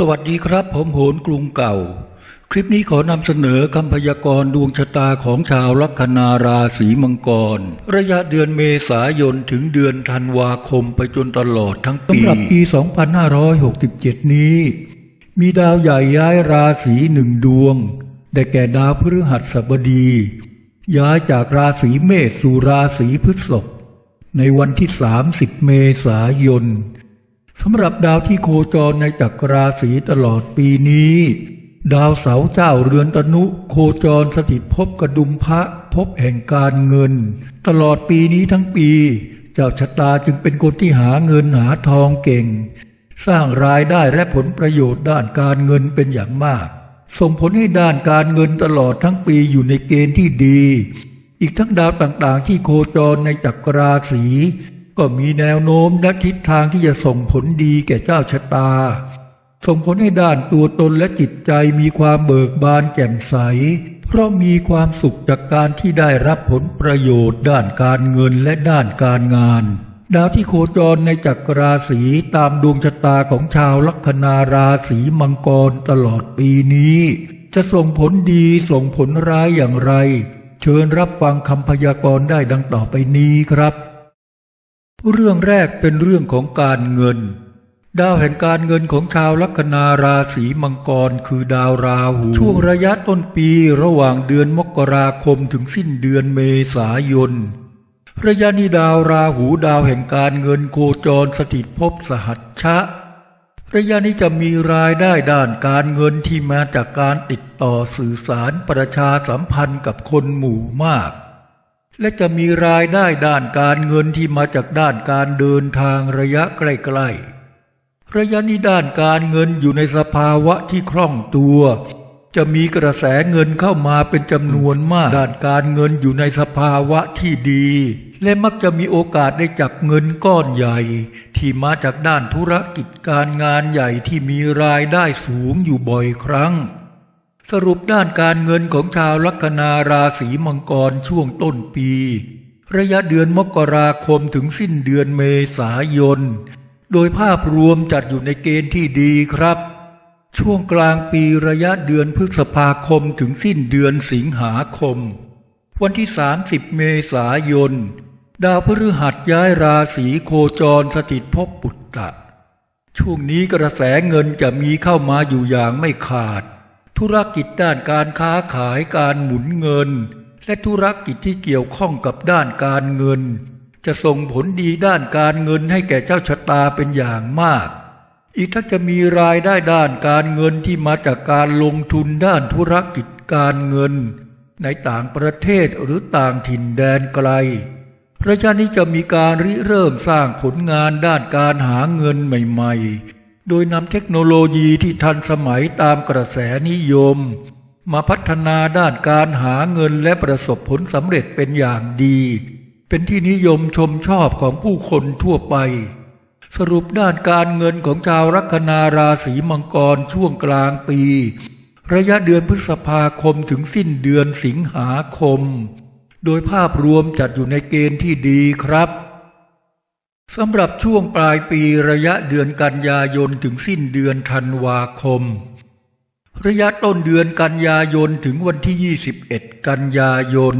สวัสดีครับ ผมโหนกรุงเก่า คลิปนี้ขอนำเสนอคำพยากรณ์ดวงชะตาของชาวลัคนาราศีมังกร ระยะเดือนเมษายนถึงเดือนธันวาคมไปจนตลอดทั้งปีสำหรับปี 2567 นี้ มีดาวใหญ่ย้ายราศีหนึ่งดวง ได้แก่ดาวพฤหัสบดี ย้ายจากราศีเมษสู่ราศีพฤษภในวันที่ 30 เมษายน สำหรับดาวที่โคจรในจักรราศีตลอดปีนี้ ดาวเสาเจ้าเรือนตนุ โคจรสถิตภพกระดุมพระภพแห่งการเงิน ตลอดปีนี้ทั้งปี เจ้าชะตาจึงเป็นคนที่หาเงินหาทองเก่ง สร้างรายได้และผลประโยชน์ด้านการเงินเป็นอย่างมาก ส่งผลให้ด้านการเงินตลอดทั้งปีอยู่ในเกณฑ์ที่ดี อีกทั้งดาวต่างๆที่โคจรในจักรราศี ก็มีแนวโน้มและทิศทางที่จะส่งผลดีแก่เจ้าชะตา ส่งผลให้ด้านตัวตนและจิตใจมีความเบิกบานแจ่มใส เพราะมีความสุขจากการที่ได้รับผลประโยชน์ด้านการเงินและด้านการงาน ดาวที่โคจรในจักรราศีตามดวงชะตาของชาวลัคนาราศีมังกรตลอดปีนี้ จะส่งผลดีส่งผลร้ายอย่างไร เชิญรับฟังคำพยากรณ์ได้ดังต่อไปนี้ครับ เรื่องแรกเป็นเรื่องของการเงิน ดาวแห่งการเงินของชาวลัคนาราศีมังกรคือดาวราหู ช่วงระยะต้นปีระหว่างเดือนมกราคมถึงสิ้นเดือนเมษายนระยะนี้ดาวราหูดาวแห่งการเงินโคจรสถิตภพสหัชชะ ระยะนี้จะมีรายได้ด้านการเงินที่มาจากการติดต่อสื่อสารประชาสัมพันธ์กับคนหมู่มาก และจะมีรายได้ด้านการเงินที่มาจากด้านการเดินทางระยะใกล้ๆ ระยะนี้ด้านการเงินอยู่ในสภาวะที่คล่องตัว จะมีกระแสเงินเข้ามาเป็นจำนวนมาก ด้านการเงินอยู่ในสภาวะที่ดี และมักจะมีโอกาสได้จับเงินก้อนใหญ่ ที่มาจากด้านธุรกิจการงานใหญ่ที่มีรายได้สูงอยู่บ่อยครั้ง สรุปด้านการเงินของชาวลัคนาราศีมังกรช่วงต้นปี ระยะเดือนมกราคมถึงสิ้นเดือนเมษายน โดยภาพรวมจัดอยู่ในเกณฑ์ที่ดีครับ ช่วงกลางปีระยะเดือนพฤษภาคมถึงสิ้นเดือนสิงหาคม วันที่ 30 เมษายน ดาวพฤหัสย้ายราศีโคจรสถิตภพปุตตะ ช่วงนี้กระแสเงินจะมีเข้ามาอยู่อย่างไม่ขาด ธุรกิจด้านการค้าขายการหมุนเงิน และธุรกิจที่เกี่ยวข้องกับด้านการเงิน จะส่งผลดีด้านการเงินให้แก่เจ้าชะตาเป็นอย่างมาก อีกทั้งจะมีรายได้ด้านการเงินที่มาจากการลงทุนด้านธุรกิจการเงิน ในต่างประเทศหรือต่างถิ่นแดนไกลระยะนี้จะมีการริเริ่มสร้างผลงานด้านการหาเงินใหม่ๆ โดยนำเทคโนโลยีที่ทันสมัยตามกระแสนิยม มาพัฒนาด้านการหาเงินและประสบผลสำเร็จเป็นอย่างดี เป็นที่นิยมชมชอบของผู้คนทั่วไป สรุปด้านการเงินของชาวลัคนาราศีมังกรช่วงกลางปี ระยะเดือนพฤษภาคมถึงสิ้นเดือนสิงหาคม โดยภาพรวมจัดอยู่ในเกณฑ์ที่ดีครับ สำหรับช่วงปลายปีระยะเดือนกันยายนถึงสิ้นเดือนธันวาคม ระยะต้นเดือนกันยายนถึงวันที่ 21 กันยายน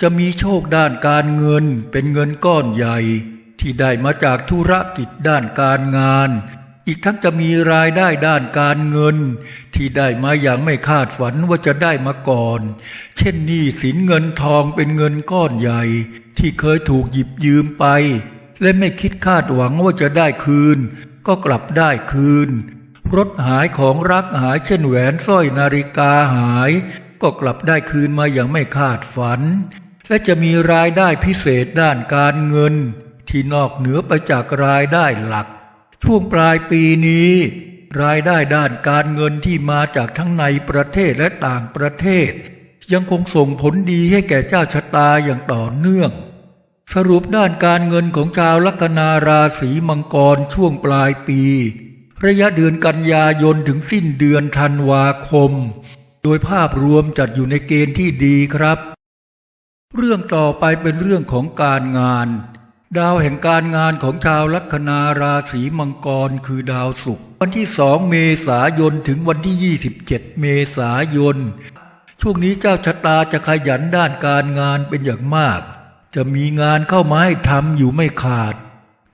จะมีโชคด้านการเงินเป็นเงินก้อนใหญ่ ที่ได้มาจากธุรกิจด้านการงาน อีกทั้งจะมีรายได้ด้านการเงิน ที่ได้มาอย่างไม่คาดฝันว่าจะได้มาก่อน เช่นหนี้สินเงินทองเป็นเงินก้อนใหญ่ ที่เคยถูกหยิบยืมไป และไม่คิดคาดหวังว่าจะได้คืน ก็กลับได้คืน รถหายของรักหายเช่นแหวนสร้อยนาฬิกาหาย ก็กลับได้คืนมาอย่างไม่คาดฝัน และจะมีรายได้พิเศษด้านการเงิน ที่นอกเหนือไปจากรายได้หลัก ช่วงปลายปีนี้ รายได้ด้านการเงินที่มาจากทั้งในประเทศและต่างประเทศ ยังคงส่งผลดีให้แก่เจ้าชะตาอย่างต่อเนื่อง สรุปด้านการเงินของชาวลัคนาราศีมังกรช่วงปลายปี ระยะเดือนกันยายนถึงสิ้นเดือนธันวาคม โดยภาพรวมจัดอยู่ในเกณฑ์ที่ดีครับ เรื่องต่อไปเป็นเรื่องของการงาน ดาวแห่งการงานของชาวลัคนาราศีมังกรคือดาวศุกร์วันที่สองเมษายนถึงวันที่ 27 เมษายน ช่วงนี้เจ้าชะตาจะขยันด้านการงานเป็นอย่างมาก จะมีงานเข้ามาให้ทำอยู่ไม่ขาด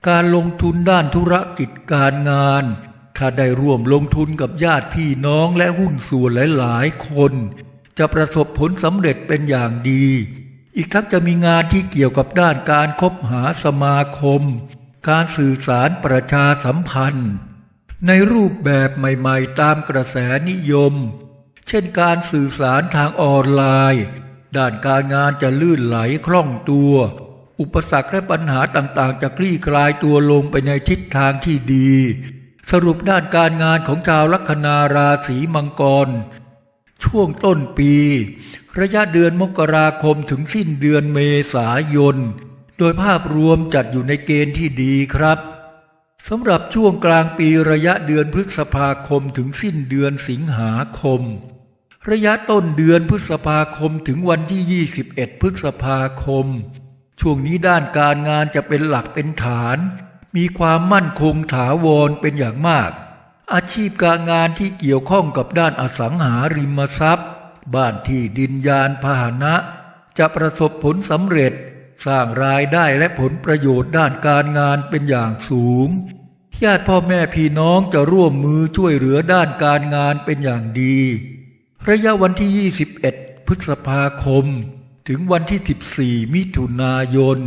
การลงทุนด้านธุรกิจการงาน ถ้าได้ร่วมลงทุนกับญาติพี่น้องและหุ้นส่วนหลายๆ คน จะประสบผลสำเร็จเป็นอย่างดี อีกทั้งจะมีงานที่เกี่ยวกับด้านการคบหาสมาคม การสื่อสารประชาสัมพันธ์ ในรูปแบบใหม่ๆ ตามกระแสนิยม เช่นการสื่อสารทางออนไลน์ ด้านการงานจะลื่นไหลคล่องตัว อุปสรรคและปัญหาต่างๆ จะคลี่คลายตัวลงไปในทิศทางที่ดี สรุปด้านการงานของชาวลัคนาราศีมังกร ช่วงต้นปี ระยะเดือนมกราคมถึงสิ้นเดือนเมษายน โดยภาพรวมจัดอยู่ในเกณฑ์ที่ดีครับสำหรับช่วงกลางปีระยะเดือนพฤษภาคมถึงสิ้นเดือนสิงหาคม ระยะต้นเดือนพฤษภาคมถึงวันที่ 21 พฤษภาคม ช่วงนี้ด้านการงานจะเป็นหลักเป็นฐาน มีความมั่นคงถาวรเป็นอย่างมาก อาชีพการงานที่เกี่ยวข้องกับด้านอสังหาริมทรัพย์ บ้านที่ดินยานพาหนะ จะประสบผลสำเร็จ สร้างรายได้และผลประโยชน์ด้านการงานเป็นอย่างสูง ญาติพ่อแม่พี่น้องจะร่วมมือช่วยเหลือด้านการงานเป็นอย่างดี ระยะวันที่ 21 พฤษภาคม ถึงวันที่ 14 มิถุนายน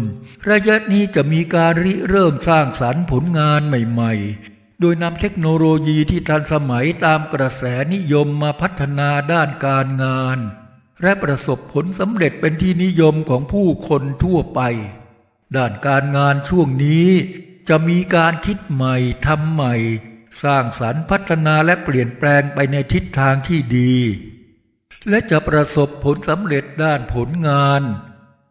ระยะนี้จะมีการริเริ่มสร้างสรรค์ผลงานใหม่ ๆ โดยนำเทคโนโลยีที่ทันสมัยตามกระแสนิยมมาพัฒนาด้านการงาน และประสบผลสำเร็จเป็นที่นิยมของผู้คนทั่วไป ด้านการงานช่วงนี้จะมีการคิดใหม่ทำใหม่ สร้างสรรค์พัฒนาและเปลี่ยนแปลงไปในทิศทางที่ดี และจะประสบผลสำเร็จด้านผลงาน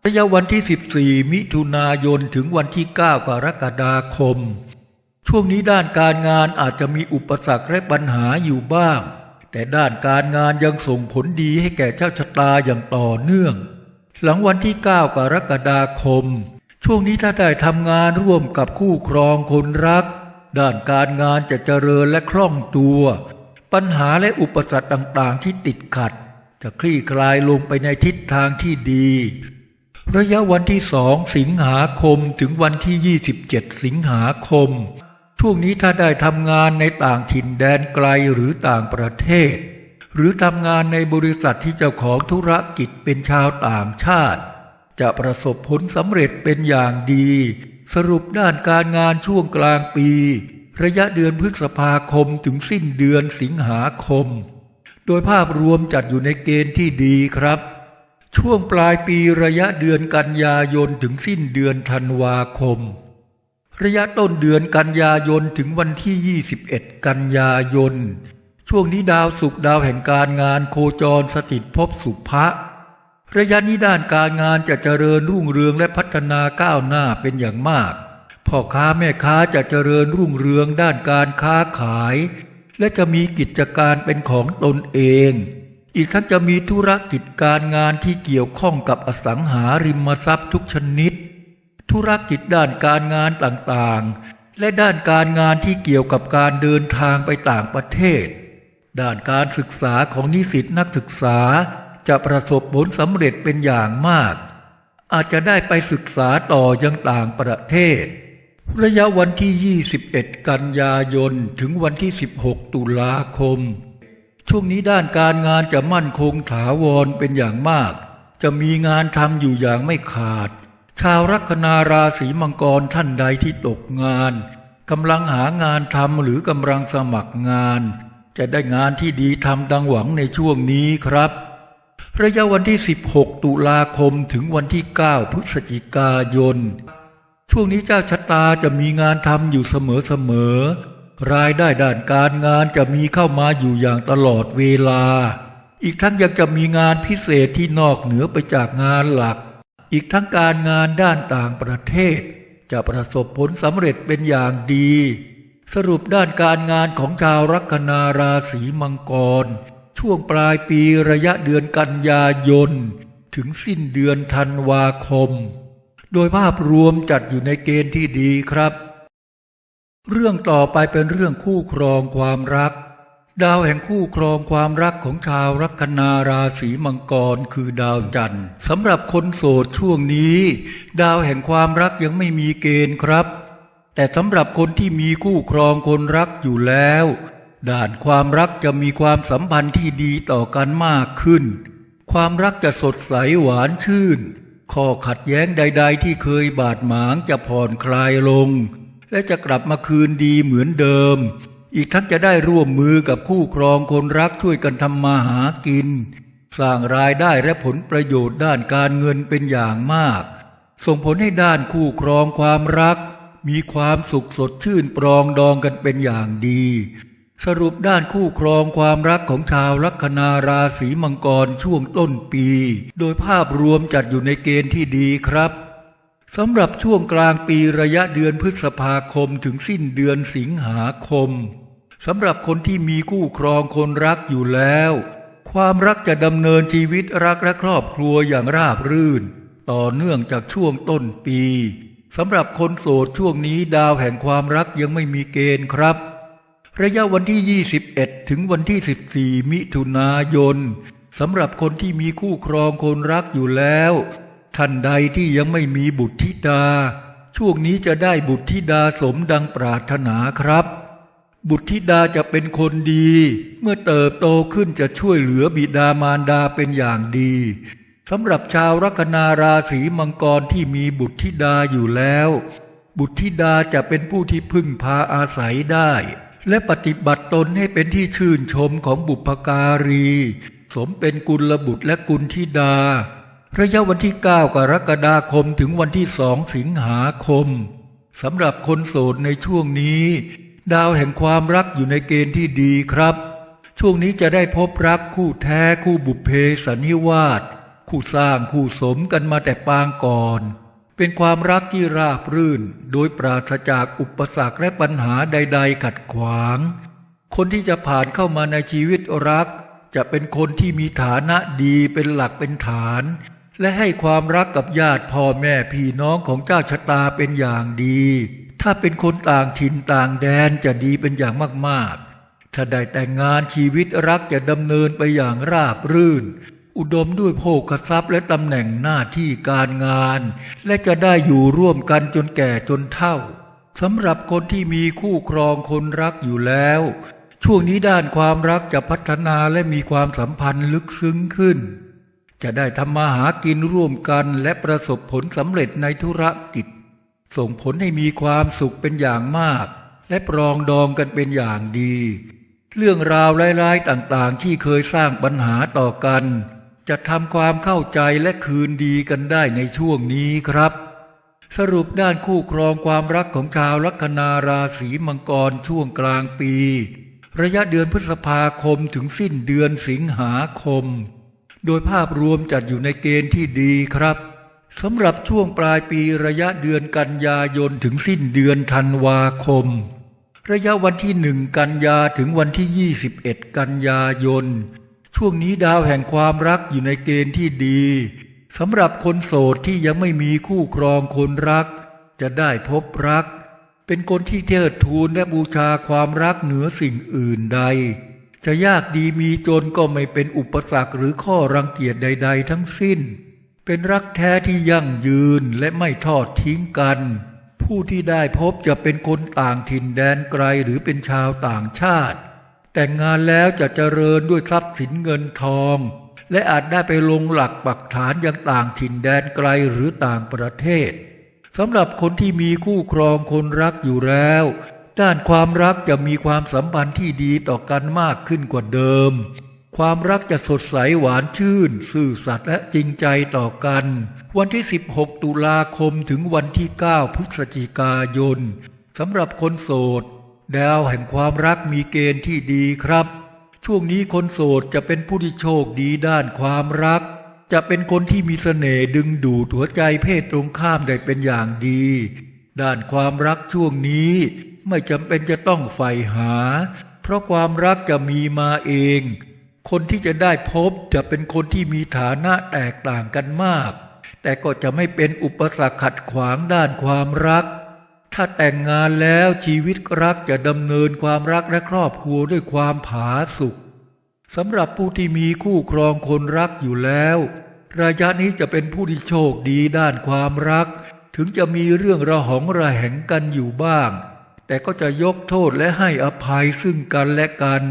ระยะวันที่ 14 มิถุนายนถึงวันที่ 9 กรกฎาคม ช่วงนี้ด้านการงานอาจจะมีอุปสรรคและปัญหาอยู่บ้าง แต่ด้านการงานยังส่งผลดีให้แก่เจ้าชะตาอย่างต่อเนื่อง หลังวันที่ 9 กรกฎาคม ช่วงนี้ถ้าได้ทำงานร่วมกับคู่ครองคนรัก ด้านการงานจะเจริญและคล่องตัว ปัญหาและอุปสรรคต่างๆที่ติดขัด จะคลี่คลายลงไปในทิศทางที่ดี ระยะวันที่สองสิงหาคมถึงวันที่ 27 สิงหาคม ช่วงนี้ถ้าได้ทำงานในต่างถิ่นแดนไกลหรือต่างประเทศ หรือทำงานในบริษัทที่เจ้าของธุรกิจเป็นชาวต่างชาติ จะประสบผลสำเร็จเป็นอย่างดี สรุปด้านการงานช่วงกลางปี ระยะเดือนพฤษภาคมถึงสิ้นเดือนสิงหาคม โดยภาพรวมจัดอยู่ในเกณฑ์ที่ดีครับ ช่วงปลายปีระยะเดือนกันยายนถึงสิ้นเดือนธันวาคม ระยะต้นเดือนกันยายนถึงวันที่ 21 กันยายน ช่วงนี้ดาวศุกดาวแห่งการงานโคจรสถิตภพสุภะ ระยะนี้ด้านการงานจะเจริญรุ่งเรืองและพัฒนาก้าวหน้าเป็นอย่างมากพ่อค้าแม่ค้าจะเจริญรุ่งเรืองด้านการค้าขาย และจะมีกิจการเป็นของตนเอง อีกทั้งจะมีธุรกิจการงานที่เกี่ยวข้องกับอสังหาริมทรัพย์ทุกชนิด ธุรกิจด้านการงานต่างๆ และด้านการงานที่เกี่ยวกับการเดินทางไปต่างประเทศ ด้านการศึกษาของนิสิตนักศึกษา จะประสบผลสำเร็จเป็นอย่างมาก อาจจะได้ไปศึกษาต่อยังต่างประเทศ ระยะวันที่ 21 กันยายน ถึงวันที่ 16 ตุลาคม ช่วงนี้ด้านการงานจะมั่นคงถาวรเป็นอย่างมาก จะมีงานทำอยู่อย่างไม่ขาด ชาวลัคนาราศีมังกรท่านใดที่ตกงานกำลังหางานทำหรือกำลังสมัครงาน จะได้งานที่ดีทำดังหวังในช่วงนี้ครับ ระยะวันที่ 16 ตุลาคมถึงวันที่ 9 พฤศจิกายน ช่วงนี้เจ้าชะตาจะมีงานทำอยู่เสมอๆ รายได้ด้านการงานจะมีเข้ามาอยู่อย่างตลอดเวลา อีกทั้งยังจะมีงานพิเศษที่นอกเหนือไปจากงานหลัก อีกทั้งการงานด้านต่างประเทศ จะประสบผลสำเร็จเป็นอย่างดี สรุปด้านการงานของชาวลัคนาราศีมังกร ช่วงปลายปีระยะเดือนกันยายน ถึงสิ้นเดือนธันวาคม โดยภาพรวมจัดอยู่ในเกณฑ์ที่ดีครับ เรื่องต่อไปเป็นเรื่องคู่ครองความรัก ดาวแห่งคู่ครองความรักของชาวลัคนาราศีมังกรคือดาวจันทร์สำหรับคนโสดช่วงนี้ ดาวแห่งความรักยังไม่มีเกณฑ์ครับ แต่สำหรับคนที่มีคู่ครองคนรักอยู่แล้ว ด่านความรักจะมีความสัมพันธ์ที่ดีต่อกันมากขึ้น ความรักจะสดใสหวานชื่น ข้อขัดแย้งใด ๆ ที่เคยบาดหมางจะผ่อนคลายลง และจะกลับมาคืนดีเหมือนเดิม อีกทั้งจะได้ร่วมมือกับคู่ครองคนรักช่วยกันทำมาหากิน สร้างรายได้และผลประโยชน์ด้านการเงินเป็นอย่างมาก ส่งผลให้ด้านคู่ครองความรัก มีความสุขสดชื่นปรองดองกันเป็นอย่างดี สรุปด้านคู่ครองความรักของชาวลัคนาราศีมังกรช่วงต้นปี โดยภาพรวมจัดอยู่ในเกณฑ์ที่ดีครับสำหรับช่วงกลางปีระยะเดือนพฤษภาคมถึงสิ้นเดือนสิงหาคมสำหรับคนที่มีคู่ครองคนรักอยู่แล้ว ความรักจะดำเนินชีวิตรักและครอบครัวอย่างราบรื่น ต่อเนื่องจากช่วงต้นปีสำหรับคนโสดช่วงนี้ดาวแห่งความรักยังไม่มีเกณฑ์ครับ ระยะวันที่ 21 ถึงวันที่ 14 มิถุนายนสำหรับคนที่มีคู่ครองคนรักอยู่แล้ว ท่านใดที่ยังไม่มีบุตรธิดา ช่วงนี้จะได้บุตรธิดาสมดังปรารถนาครับ บุตรธิดาจะเป็นคนดี เมื่อเติบโตขึ้นจะช่วยเหลือบิดามารดาเป็นอย่างดีสำหรับชาวลัคนาราศีมังกรที่มีบุตรธิดาอยู่แล้ว บุตรธิดาจะเป็นผู้ที่พึ่งพาอาศัยได้ และปฏิบัติตนให้เป็นที่ชื่นชมของบุพการี สมเป็นกุลบุตรและกุลธิดา ระยะวันที่ 9 กรกฎาคมถึงวันที่สองสิงหาคมสำหรับคนโสดในช่วงนี้ ดาวแห่งความรักอยู่ในเกณฑ์ที่ดีครับ ช่วงนี้จะได้พบรักคู่แท้คู่บุพเพสันนิวาสคู่สร้างคู่สมกันมาแต่ปางก่อน เป็นความรักที่ราบรื่น โดยปราศจากอุปสรรคและปัญหาใด ๆ ขัดขวาง คนที่จะผ่านเข้ามาในชีวิตรัก จะเป็นคนที่มีฐานะดีเป็นหลักเป็นฐาน และให้ความรักกับญาติพ่อแม่พี่น้องของเจ้าชะตาเป็นอย่างดี ถ้าเป็นคนต่างถิ่นต่างแดนจะดีเป็นอย่างมากๆ ถ้าได้แต่งงานชีวิตรักจะดำเนินไปอย่างราบรื่น อุดมด้วยโภคทรัพย์และตำแหน่งหน้าที่การงาน และจะได้อยู่ร่วมกันจนแก่จนเฒ่าสำหรับคนที่มีคู่ครองคนรักอยู่แล้ว ช่วงนี้ด้านความรักจะพัฒนาและมีความสัมพันธ์ลึกซึ้งขึ้น จะได้ทำมาหากินร่วมกันและประสบผลสำเร็จในธุรกิจ ส่งผลให้มีความสุขเป็นอย่างมาก และปรองดองกันเป็นอย่างดี เรื่องราวร้ายๆต่างๆที่เคยสร้างปัญหาต่อกัน จะทำความเข้าใจและคืนดีกันได้ในช่วงนี้ครับ สรุปด้านคู่ครองความรักของชาวลัคนาราศีมังกรช่วงกลางปี ระยะเดือนพฤษภาคมถึงสิ้นเดือนสิงหาคม โดยภาพรวมจัดอยู่ในเกณฑ์ที่ดีครับสำหรับช่วงปลายปีระยะเดือนกันยายนถึงสิ้นเดือนธันวาคม ระยะวันที่หนึ่งกันยาถึงวันที่ 21 กันยายน ช่วงนี้ดาวแห่งความรักอยู่ในเกณฑ์ที่ดีสำหรับคนโสดที่ยังไม่มีคู่ครองคนรัก จะได้พบรัก เป็นคนที่เทิดทูนและบูชาความรักเหนือสิ่งอื่นใด จะยากดีมีจนก็ไม่เป็นอุปสรรคหรือข้อรังเกียจใด ๆ ทั้งสิ้น เป็นรักแท้ที่ยั่งยืนและไม่ทอดทิ้งกัน ผู้ที่ได้พบจะเป็นคนต่างถิ่นแดนไกลหรือเป็นชาวต่างชาติ แต่งงานแล้วจะเจริญด้วยทรัพย์สินเงินทอง และอาจได้ไปลงหลักปักฐานยังต่างถิ่นแดนไกลหรือต่างประเทศสำหรับคนที่มีคู่ครองคนรักอยู่แล้ว ด้านความรักจะมีความสัมพันธ์ที่ดีต่อกันมากขึ้นกว่าเดิม ความรักจะสดใสหวานชื่น ซื่อสัตย์และจริงใจต่อกัน วันที่ 16 ตุลาคมถึงวันที่ 9 พฤศจิกายนสำหรับคนโสด ดาวแห่งความรักมีเกณฑ์ที่ดีครับ ช่วงนี้คนโสดจะเป็นผู้ที่โชคดีด้านความรัก จะเป็นคนที่มีเสน่ห์ดึงดูดหัวใจเพศตรงข้ามได้เป็นอย่างดี ด้านความรักช่วงนี้ไม่จำเป็นจะต้องใฝ่หา เพราะความรักจะมีมาเอง คนที่จะได้พบจะเป็นคนที่มีฐานะแตกต่างกันมาก แต่ก็จะไม่เป็นอุปสรรคขัดขวางด้านความรัก ถ้าแต่งงานแล้วชีวิตรักจะดำเนินความรักและครอบครัวด้วยความผาสุกสำหรับผู้ที่มีคู่ครองคนรักอยู่แล้ว ระยะนี้จะเป็นผู้ที่โชคดีด้านความรัก ถึงจะมีเรื่องระหองระแหงกันอยู่บ้าง แต่ก็จะยกโทษและให้อภัยซึ่งกันและกัน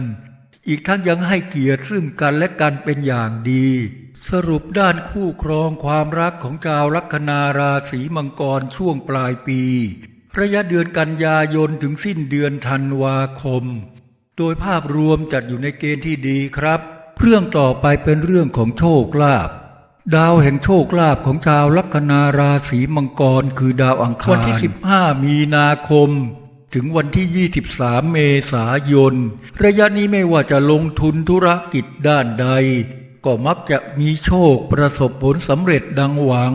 อีกทั้งยังให้เกียรติซึ่งกันและกันเป็นอย่างดี สรุปด้านคู่ครองความรักของชาวลัคนาราศีมังกรช่วงปลายปี ระยะเดือนกันยายนถึงสิ้นเดือนธันวาคม โดยภาพรวมจัดอยู่ในเกณฑ์ที่ดีครับ เรื่องต่อไปเป็นเรื่องของโชคลาภดาวแห่งโชคลาภของชาวลัคนาราศีมังกรคือดาวอังคาร วันที่ 15 มีนาคม ถึงวันที่ 23 เมษายน ระยะนี้ไม่ว่าจะลงทุนธุรกิจด้านใด ก็มักจะมีโชคประสบผลสำเร็จดังหวัง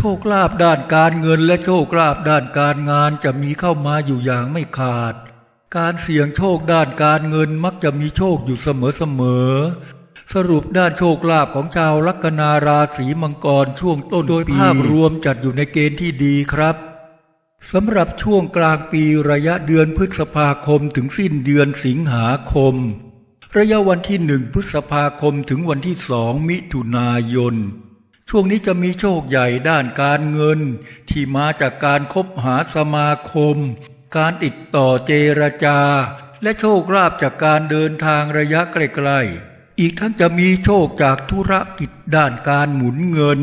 โชคลาภด้านการเงินและโชคลาภด้านการงานจะมีเข้ามาอยู่อย่างไม่ขาด การเสี่ยงโชคด้านการเงินมักจะมีโชคอยู่เสมอๆสรุปด้านโชคลาภของชาวลัคนาราศีมังกรช่วงต้นโดยภาพรวมจัดอยู่ในเกณฑ์ที่ดีครับสำหรับช่วงกลางปีระยะเดือนพฤษภาคมถึงสิ้นเดือนสิงหาคม ระยะวันที่หนึ่งพฤษภาคมถึงวันที่สองมิถุนายน ช่วงนี้จะมีโชคใหญ่ด้านการเงิน ที่มาจากการคบหาสมาคม การติดต่อเจรจา และโชคลาภจากการเดินทางระยะใกลๆ อีกทั้งจะมีโชคจากธุรกิจด้านการหมุนเงิน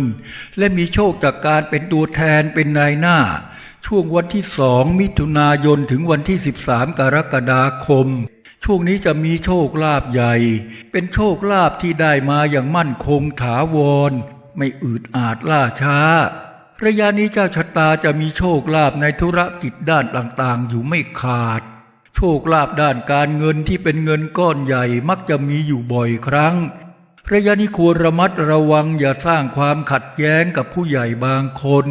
และมีโชคจากการเป็นตัวแทนเป็นนายหน้า ช่วงวันที่สองมิถุนายนถึงวันที่ 13 กรกฎาคมช่วงนี้จะมีโชคลาภใหญ่ เป็นโชคลาภที่ได้มาอย่างมั่นคงถาวร ไม่อืดอาดล่าช้า ระยะนี้เจ้าชะตาจะมีโชคลาภในธุรกิจด้านต่างๆ อยู่ไม่ขาด โชคลาภด้านการเงินที่เป็นเงินก้อนใหญ่มักจะมีอยู่บ่อยครั้ง ระยะนี้ควรระมัดระวังอย่าสร้างความขัดแย้งกับผู้ใหญ่บางคน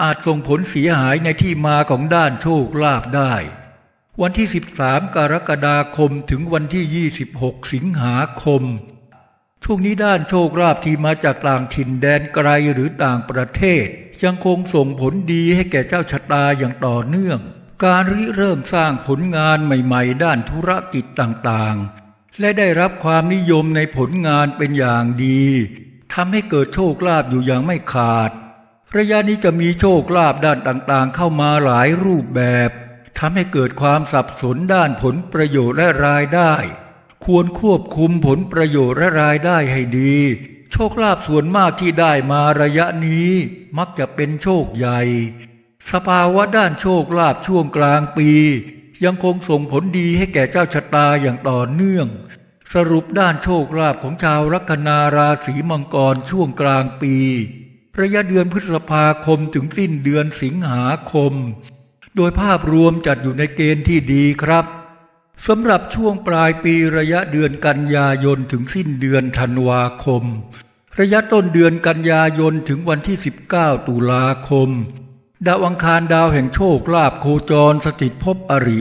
อาจส่งผลเสียหายในที่มาของด้านโชคลาภได้วันที่ 13 กรกฎาคมถึงวันที่ 26 สิงหาคม ช่วงนี้ด้านโชคลาภที่มาจากต่างถิ่นแดนไกลหรือต่างประเทศ ยังคงส่งผลดีให้แก่เจ้าชะตาอย่างต่อเนื่อง การริเริ่มสร้างผลงานใหม่ๆ ด้านธุรกิจต่างๆ และได้รับความนิยมในผลงานเป็นอย่างดีทำให้เกิดโชคลาภอยู่อย่างไม่ขาด ระยะนี้จะมีโชคลาภด้านต่างๆ เข้ามาหลายรูปแบบทำให้เกิดความสับสนด้านผลประโยชน์และรายได้ ควรควบคุมผลประโยชน์และรายได้ให้ดี โชคลาภส่วนมากที่ได้มาระยะนี้ มักจะเป็นโชคใหญ่ สภาวะด้านโชคลาภช่วงกลางปี ยังคงส่งผลดีให้แก่เจ้าชะตาอย่างต่อเนื่อง สรุปด้านโชคลาภของชาวลัคนาราศีมังกรช่วงกลางปี ระยะเดือนพฤษภาคมถึงสิ้นเดือนสิงหาคม โดยภาพรวมจัดอยู่ในเกณฑ์ที่ดีครับ สำหรับช่วงปลายปีระยะเดือนกันยายนถึงสิ้นเดือนธันวาคม ระยะต้นเดือนกันยายนถึงวันที่ 19 ตุลาคม ดาวอังคารดาวแห่งโชคลาภโคจรสถิตภพอริ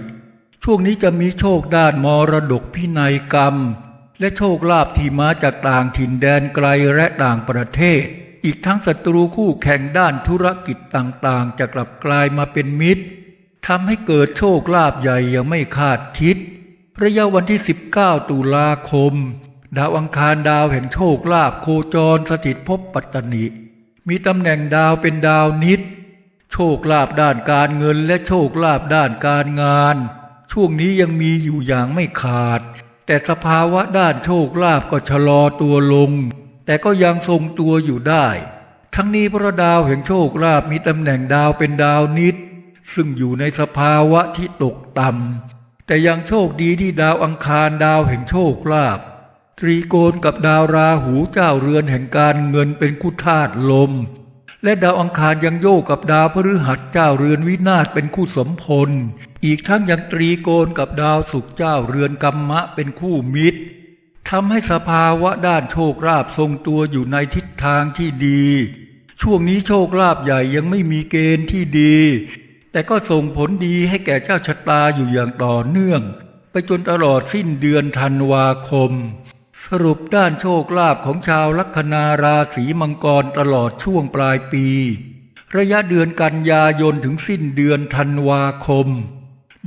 ช่วงนี้จะมีโชคด้านมรดกพินัยกรรม และโชคลาภที่มาจากต่างถิ่นแดนไกลและต่างประเทศ อีกทั้งศัตรูคู่แข่งด้านธุรกิจต่างๆ จะกลับกลายมาเป็นมิตร ทำให้เกิดโชคลาภใหญ่ยังไม่คาดคิด ระยะวันที่ 19 ตุลาคม ดาวอังคารดาวแห่งโชคลาภโคจรสถิตภพปัตตนิ มีตำแหน่งดาวเป็นดาวนิด โชคลาภด้านการเงินและโชคลาภด้านการงาน ช่วงนี้ยังมีอยู่อย่างไม่ขาด แต่สภาวะด้านโชคลาภก็ชะลอตัวลง แต่ก็ยังทรงตัวอยู่ได้ ทั้งนี้เพราะดาวแห่งโชคลาภมีตำแหน่งดาวเป็นดาวนิด ซึ่งอยู่ในสภาวะที่ตกต่ำแต่ยังโชคดีที่ดาวอังคารดาวแห่งโชคลาภตรีโกณกับดาวราหูเจ้าเรือนแห่งการเงินเป็นคู่ธาตุลม และดาวอังคารยังโยกกับดาวพฤหัสเจ้าเรือนวินาศเป็นคู่สมพล อีกทั้งยังตรีโกณกับดาวศุกเจ้าเรือนกัมมะเป็นคู่มิตรทำให้สภาวะด้านโชคลาภทรงตัวอยู่ในทิศทางที่ดี ช่วงนี้โชคลาภใหญ่ยังไม่มีเกณฑ์ที่ดี แต่ก็ส่งผลดีให้แก่เจ้าชะตาอยู่อย่างต่อเนื่อง ไปจนตลอดสิ้นเดือนธันวาคม สรุปด้านโชคลาภของชาวลัคนาราศีมังกรตลอดช่วงปลายปี ระยะเดือนกันยายนถึงสิ้นเดือนธันวาคม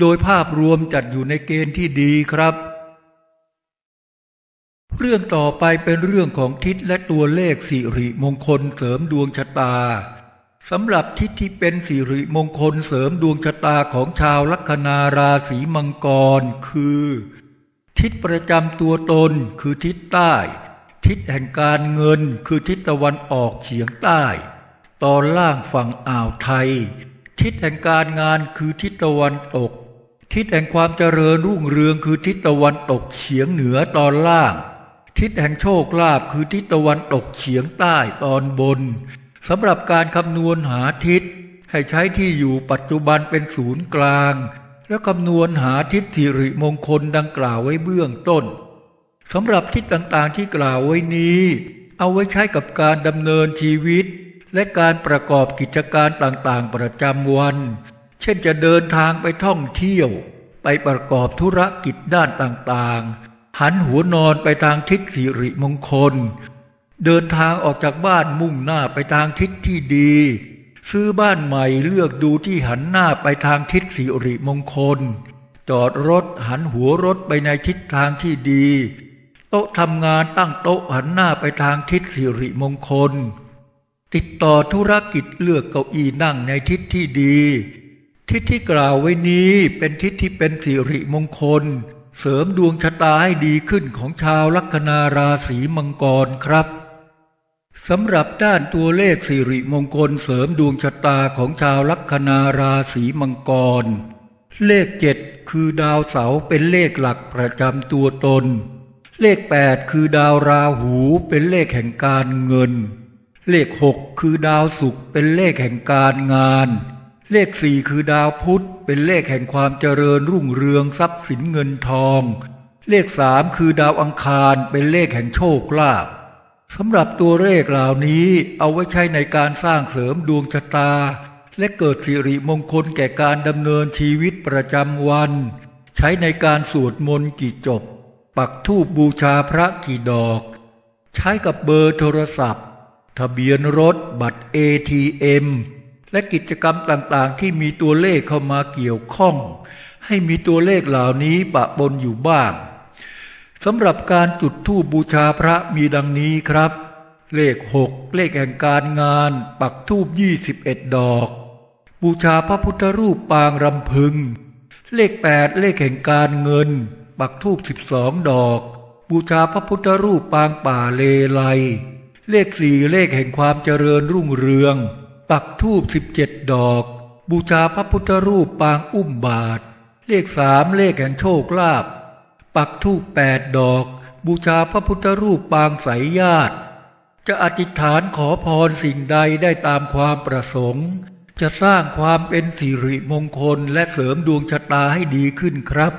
โดยภาพรวมจัดอยู่ในเกณฑ์ที่ดีครับ เรื่องต่อไปเป็นเรื่องของทิศและตัวเลขสิริมงคลเสริมดวงชะตา สำหรับทิศที่เป็นสิริมงคลเสริมดวงชะตาของชาวลัคนาราศีมังกร คือ ทิศประจำตัวตนคือทิศใต้ ทิศแห่งการเงินคือทิศตะวันออกเฉียงใต้ ตอนล่างฝั่งอ่าวไทย ทิศแห่งการงานคือทิศตะวันตก ทิศแห่งความเจริญรุ่งเรืองคือทิศตะวันตกเฉียงเหนือตอนล่าง ทิศแห่งโชคลาภคือทิศตะวันตกเฉียงใต้ตอนบน สำหรับการคำนวณหาทิศ ให้ใช้ที่อยู่ปัจจุบันเป็นศูนย์กลาง และคำนวณหาทิศสิริมงคลดังกล่าวไว้เบื้องต้นสำหรับทิศต่างๆที่กล่าวไว้นี้ เอาไว้ใช้กับการดำเนินชีวิต และการประกอบกิจการต่างๆประจำวัน เช่นจะเดินทางไปท่องเที่ยว ไปประกอบธุรกิจด้านต่างๆ หันหัวนอนไปทางทิศสิริมงคล เดินทางออกจากบ้านมุ่งหน้าไปทางทิศที่ดี ซื้อบ้านใหม่เลือกดูที่หันหน้าไปทางทิศสิริมงคล จอดรถหันหัวรถไปในทิศทางที่ดี โต๊ะทำงานตั้งโต๊ะหันหน้าไปทางทิศสิริมงคล ติดต่อธุรกิจเลือกเก้าอี้นั่งในทิศที่ดี ทิศที่กล่าวไว้นี้เป็นทิศที่เป็นสิริมงคล เสริมดวงชะตาให้ดีขึ้นของชาวลัคนาราศีมังกรครับ สำหรับด้านตัวเลขสิริมงคลเสริมดวงชะตาของชาวลัคนาราศีมังกร เลขเจ็ดคือดาวเสาเป็นเลขหลักประจำตัวตน เลขแปดคือดาวราหูเป็นเลขแห่งการเงิน เลขหกคือดาวศุกร์เป็นเลขแห่งการงาน เลขสี่คือดาวพุธเป็นเลขแห่งความเจริญรุ่งเรืองทรัพย์สินเงินทอง เลขสามคือดาวอังคารเป็นเลขแห่งโชคลาภ สำหรับตัวเลขเหล่านี้เอาไว้ใช้ในการสร้างเสริมดวงชะตา และเกิดสิริมงคลแก่การดำเนินชีวิตประจำวัน ใช้ในการสวดมนต์กี่จบ ปักธูปบูชาพระกี่ดอก ใช้กับเบอร์โทรศัพท์ ทะเบียนรถบัตร ATM และกิจกรรมต่างๆ ที่มีตัวเลขเข้ามาเกี่ยวข้อง ให้มีตัวเลขเหล่านี้ปะปนอยู่บ้าง สำหรับการจุดธูปบูชาพระมีดังนี้ครับ เลขหกเลขแห่งการงาน ปักธูปยี่สิบเอ็ดดอก บูชาพระพุทธรูปปางรำพึง เลขแปดเลขแห่งการเงิน ปักธูปสิบสองดอก บูชาพระพุทธรูปปางป่าเลไลเลขสี่เลขแห่งความเจริญรุ่งเรือง ปักธูปสิบเจ็ดดอก บูชาพระพุทธรูปปางอุ้มบาท เลขสามเลขแห่งโชคลาภ ปักธูปแปดดอก บูชาพระพุทธรูปปางสายญาติ จะอธิษฐานขอพรสิ่งใดได้ตามความประสงค์ จะสร้างความเป็นสิริมงคลและเสริมดวงชะตาให้ดีขึ้นครับ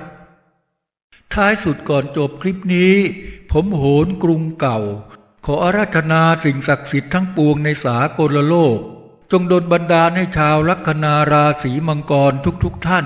ท้ายสุดก่อนจบคลิปนี้ ผมโหนกรุงเก่า ขออาราธนาสิ่งศักดิ์สิทธิ์ทั้งปวงในสากลโลก จงดลบันดาลให้ชาวลัคนาราศีมังกรทุกๆทท่าน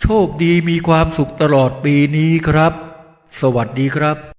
โชคดีมีความสุขตลอดปีนี้ครับ สวัสดีครับ